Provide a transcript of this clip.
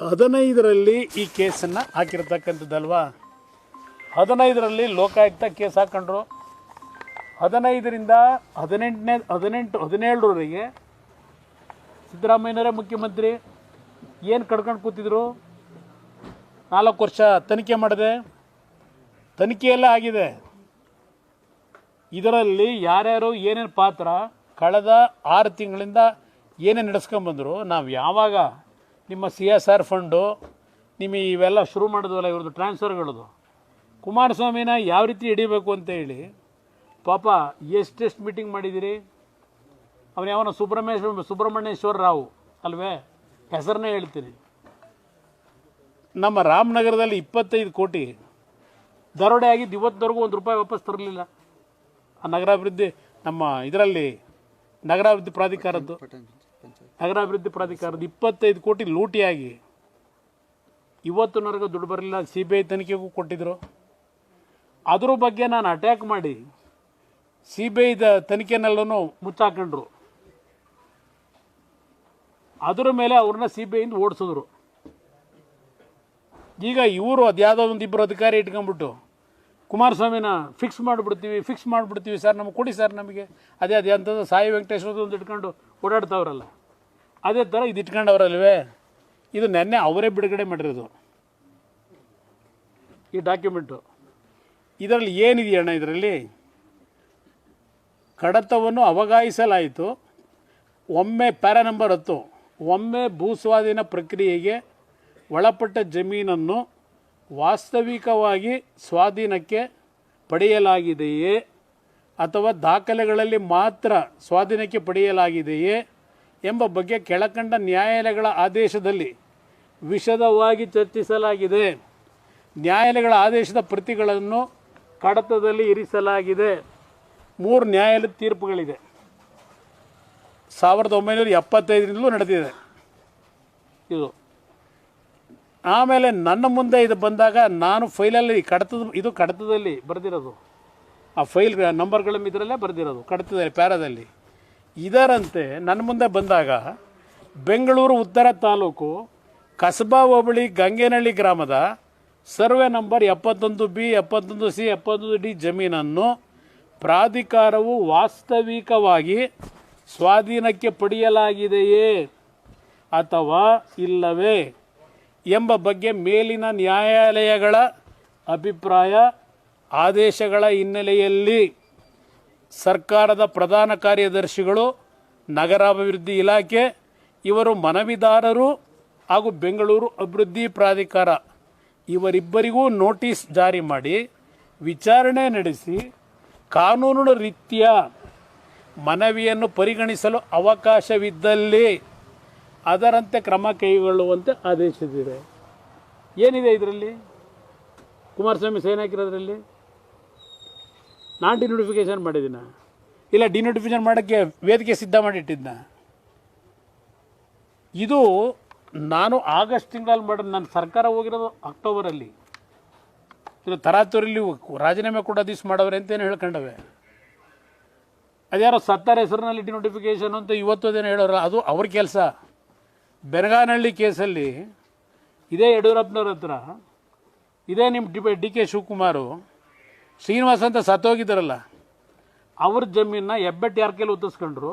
ಹದಿನೈದರಲ್ಲಿ ಈ ಕೇಸನ್ನು ಹಾಕಿರ್ತಕ್ಕಂಥದ್ದಲ್ವಾ? ಹದಿನೈದರಲ್ಲಿ ಲೋಕಾಯುಕ್ತ ಕೇಸ್ ಹಾಕೊಂಡ್ರು. ಹದಿನೈದರಿಂದ ಹದಿನೆಂಟನೇ, ಹದಿನೆಂಟು, ಹದಿನೇಳರವರೆಗೆ ಸಿದ್ದರಾಮಯ್ಯನವರೇ ಮುಖ್ಯಮಂತ್ರಿ. ಏನು ಕಡ್ಕೊಂಡು ಕೂತಿದ್ರು? ನಾಲ್ಕು ವರ್ಷ ತನಿಖೆ ಮಾಡಿದೆ. ತನಿಖೆಯೆಲ್ಲ ಆಗಿದೆ. ಇದರಲ್ಲಿ ಯಾರ್ಯಾರು ಏನೇನು ಪಾತ್ರ, ಕಳೆದ ಆರು ತಿಂಗಳಿಂದ ಏನೇನು ನಡೆಸ್ಕೊಂಬಂದರು ನಾವು ಯಾವಾಗ ನಿಮ್ಮ ಸಿ ಎಸ್ ಆರ್ ಫಂಡು ನಿಮ್ಮ ಇವೆಲ್ಲ ಶುರು ಮಾಡಿದ್ವಲ್ಲ ಇವ್ರದ್ದು ಟ್ರಾನ್ಸ್ಫರ್ಗಳದು ಕುಮಾರಸ್ವಾಮಿನ ಯಾವ ರೀತಿ ಹಿಡಿಬೇಕು ಅಂತ ಹೇಳಿ, ಪಾಪ ಎಷ್ಟೆಷ್ಟು ಮೀಟಿಂಗ್ ಮಾಡಿದ್ದೀರಿ ಅವನು ಯಾವನ ಸುಬ್ರಹ್ಮೇಶ್ವರ ಸುಬ್ರಹ್ಮಣ್ಯೇಶ್ವರ ರಾವ್, ಅಲ್ವೇ? ಹೆಸರನ್ನೇ ಹೇಳ್ತೀನಿ. ನಮ್ಮ ರಾಮನಗರದಲ್ಲಿ ಇಪ್ಪತ್ತೈದು ಕೋಟಿ. ದರೋಡೆ ಆಗಿದ್ದು ಇವತ್ತವರೆಗೂ ಒಂದು ರೂಪಾಯಿ ವಾಪಸ್ ತರಲಿಲ್ಲ. ಆ ನಗರಾಭಿವೃದ್ಧಿ, ನಮ್ಮ ಇದರಲ್ಲಿ ನಗರಾಭಿವೃದ್ಧಿ ಪ್ರಾಧಿಕಾರದ್ದು. ನಗರಾಭಿವೃದ್ಧಿ ಪ್ರಾಧಿಕಾರದ ಇಪ್ಪತ್ತೈದು ಕೋಟಿ ಲೂಟಿಯಾಗಿ ಇವತ್ತಿನವರೆಗೂ ದುಡ್ಡು ಬರಲಿಲ್ಲ ಸಿ ಬಿ ಐ ತನಿಖೆಗೂ ಕೊಟ್ಟಿದ್ರು. ಅದ್ರ ಬಗ್ಗೆ ನಾನು ಅಟ್ಯಾಕ್ ಮಾಡಿ ಸಿ ಬಿ ಐದ ತನಿಖೆನೆಲ್ಲೂ ಮುಚ್ಚಾಕೊಂಡ್ರು. ಅದರ ಮೇಲೆ ಅವ್ರನ್ನ ಸಿ ಬಿ ಐಯಿಂದ ಓಡಿಸಿದ್ರು. ಈಗ ಇವರು ಅದ್ಯಾವುದೋ ಒಂದು ಇಬ್ಬರು ಅಧಿಕಾರಿ ಇಟ್ಕೊಂಡ್ಬಿಟ್ಟು, ಕುಮಾರಸ್ವಾಮಿನ ಫಿಕ್ಸ್ ಮಾಡಿಬಿಡ್ತೀವಿ ಫಿಕ್ಸ್ ಮಾಡಿಬಿಡ್ತೀವಿ ಸರ್, ನಮಗೆ ಕೊಡಿ ಸರ್ ನಮಗೆ. ಅದೇ ಅದೇ ಅಂಥದ್ದು ಸಾಯಿ ವೆಂಕಟೇಶ್ವರದ ಒಂದು ಇಟ್ಕೊಂಡು ಓಡಾಡ್ತಾವ್ರಲ್ಲ. ಅದೇ ಥರ ಇದು ಇಟ್ಕೊಂಡವ್ರಲ್ವೇ? ಇದು ನೆನ್ನೆ ಅವರೇ ಬಿಡುಗಡೆ ಮಾಡಿರೋದು. ಈ ಡಾಕ್ಯುಮೆಂಟು ಇದರಲ್ಲಿ ಏನಿದೆಯಣ್ಣ ಇದರಲ್ಲಿ? ಕಡತವನ್ನು ಅವಗಾಯಿಸಲಾಯಿತು ಒಮ್ಮೆ ಪ್ಯಾರ ನಂಬರ್ ಹತ್ತು. ಒಮ್ಮೆ ಭೂಸ್ವಾಧೀನ ಪ್ರಕ್ರಿಯೆಗೆ ಒಳಪಟ್ಟ ಜಮೀನನ್ನು ವಾಸ್ತವಿಕವಾಗಿ ಸ್ವಾಧೀನಕ್ಕೆ ಪಡೆಯಲಾಗಿದೆಯೇ ಅಥವಾ ದಾಖಲೆಗಳಲ್ಲಿ ಮಾತ್ರ ಸ್ವಾಧೀನಕ್ಕೆ ಪಡೆಯಲಾಗಿದೆಯೇ? ಎಂಬ ಬಗ್ಗೆ ಕೆಳಕಂಡ ನ್ಯಾಯಾಲಯಗಳ ಆದೇಶದಲ್ಲಿ ವಿಷದವಾಗಿ ಚರ್ಚಿಸಲಾಗಿದೆ. ನ್ಯಾಯಾಲಯಗಳ ಆದೇಶದ ಪ್ರತಿಗಳನ್ನು ಕಡತದಲ್ಲಿ ಇರಿಸಲಾಗಿದೆ. ಮೂರು ನ್ಯಾಯಾಲಯದ ತೀರ್ಪುಗಳಿದೆ. ಸಾವಿರದ ಒಂಬೈನೂರ ಎಪ್ಪತ್ತೈದರಿಂದಲೂ ನಡೆದಿದೆ. ಇದು. ಆಮೇಲೆ ನನ್ನ ಮುಂದೆ ಇದು ಬಂದಾಗ ನಾನು ಫೈಲಲ್ಲಿ ಕಡತದ, ಇದು ಕಡತದಲ್ಲಿ ಬರೆದಿರೋದು. ಆ ಫೈಲ್ ನಂಬರ್ಗಳ ಇದರಲ್ಲೇ ಬರೆದಿರೋದು, ಕಡತದಲ್ಲಿ, ಪ್ಯಾರಾದಲ್ಲಿ. ಇದರಂತೆ ನನ್ನ ಮುಂದೆ ಬಂದಾಗ ಬೆಂಗಳೂರು ಉತ್ತರ ತಾಲೂಕು ಕಸಬಾ ಹೋಬಳಿ ಗಂಗೇನಹಳ್ಳಿ ಗ್ರಾಮದ ಸರ್ವೆ ನಂಬರ್ ಎಪ್ಪತ್ತೊಂದು ಬಿ, ಎಪ್ಪತ್ತೊಂದು ಸಿ, ಎಪ್ಪತ್ತೊಂದು ಡಿ ಜಮೀನನ್ನು ಪ್ರಾಧಿಕಾರವು ವಾಸ್ತವಿಕವಾಗಿ ಸ್ವಾಧೀನಕ್ಕೆ ಪಡೆಯಲಾಗಿದೆಯೇ ಅಥವಾ ಇಲ್ಲವೇ ಎಂಬ ಬಗ್ಗೆ ಮೇಲಿನ ನ್ಯಾಯಾಲಯಗಳ ಅಭಿಪ್ರಾಯ, ಆದೇಶಗಳ ಹಿನ್ನೆಲೆಯಲ್ಲಿ ಸರ್ಕಾರದ ಪ್ರಧಾನ ಕಾರ್ಯದರ್ಶಿಗಳು, ನಗರಾಭಿವೃದ್ಧಿ ಇಲಾಖೆ, ಇವರು ಮನವಿದಾರರು ಹಾಗೂ ಬೆಂಗಳೂರು ಅಭಿವೃದ್ಧಿ ಪ್ರಾಧಿಕಾರ. ಇವರಿಬ್ಬರಿಗೂ ನೋಟಿಸ್ ಜಾರಿ ಮಾಡಿ ವಿಚಾರಣೆ ನಡೆಸಿ ಕಾನೂನು ರೀತಿಯ ಮನವಿಯನ್ನು ಪರಿಗಣಿಸಲು ಅವಕಾಶವಿದ್ದಲ್ಲಿ ಅದರಂತೆ ಕ್ರಮ ಕೈಗೊಳ್ಳುವಂತೆ ಆದೇಶಿಸಿದೆ. ಏನಿದೆ ಇದರಲ್ಲಿ? ಕುಮಾರಸ್ವಾಮಿ ಸೈನ್ ಹಾಕಿರೋದ್ರಲ್ಲಿ? ನಾನು ಡಿನೋಟಿಫಿಕೇಷನ್ ಮಾಡಿದ್ದೀನ ಇಲ್ಲ ಡಿನೋಟಿಫಿಕೇಶನ್ ಮಾಡೋಕ್ಕೆ ವೇದಿಕೆ ಸಿದ್ಧ ಮಾಡಿಟ್ಟಿದ್ನ? ಇದು ನಾನು ಆಗಸ್ಟ್ ತಿಂಗಳಲ್ಲಿ ಮಾಡೋದು ನನ್ನ ಸರ್ಕಾರ ಹೋಗಿರೋದು ಅಕ್ಟೋಬರಲ್ಲಿ. ಇದು ತರಾತುರಿಲಿ ರಾಜೀನಾಮೆ ಕೂಡ ದಿವ್ಸ ಮಾಡವ್ರೆ ಅಂತೇನು ಹೇಳ್ಕೊಂಡವೆ ಅದ್ಯಾರೋ ಸತ್ತಾರ ಹೆಸರಿನಲ್ಲಿ ಡಿನೋಟಿಫಿಕೇಶನ್ ಅಂತ ಇವತ್ತು ಅದೇನು ಹೇಳೋರಲ್ಲ ಅದು ಅವ್ರ ಕೆಲಸ. ಬೆನಗಾನಹಳ್ಳಿ ಕೇಸಲ್ಲಿ ಇದೇ ಯಡಿಯೂರಪ್ಪನವ್ರ ಹತ್ರ, ಇದೇ ನಿಮ್ಮ D D K Shivakumar Srinivas ಅಂತ ಸತ್ತೋಗಿದ್ದಾರಲ್ಲ ಅವ್ರ ಜಮೀನನ್ನ ಹೆಬ್ಬೆಟ್ಟು ಯಾರ ಕೈಲಿ ಒತ್ತಿಸ್ಕೊಂಡ್ರು